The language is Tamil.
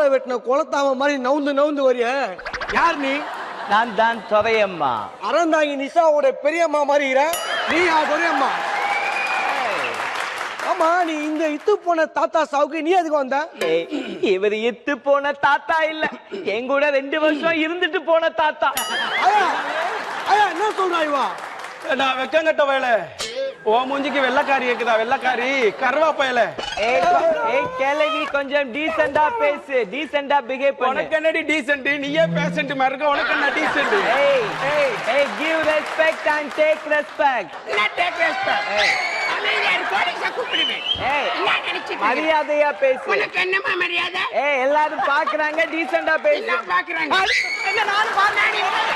ரோட்ல வெட்டின குளத்தாம மாதிரி நவுந்து நவுந்து வரிய. யார் நீ? நான் தான் துறையம்மா அறந்தாங்கி நிஷாவோட பெரியம்மா மாதிரி. நீ யார் பெரியம்மா ஆமா நீ இந்த இத்து போன தாத்தா சாவுக்கு நீ எதுக்கு வந்த? இவர் இத்து போன தாத்தா இல்ல. என் கூட ரெண்டு வருஷம் இருந்துட்டு போன தாத்தா. என்ன சொல்றா இவா? நான் வெக்கங்கட்ட வேலை ஓ மூஞ்சிக்கு வெள்ளக்காரி இருக்குதா வெள்ளக்காரி? கருவா பயல ஏய் ஏய் கிழவி கொஞ்சம் டீசெண்டா பேசு. டீசெண்டா பிஹேவ் பண்ணு. உனக்கு என்னடி டீசென்ட் நீயே பேசன்ட் மாதிரி இருக்க உனக்கு என்ன டீசென்ட் ஏய் ஏய் give respect and take respect ஏய். ஏய் மரியாதையா பேசு. உனக்கு என்னம்மா மரியாதை? ஏய் எல்லாரும் பாக்குறாங்க டீசெண்டா பேசு. எல்லாம் பாக்குறாங்க எங்க நானும் பாக்குறேன்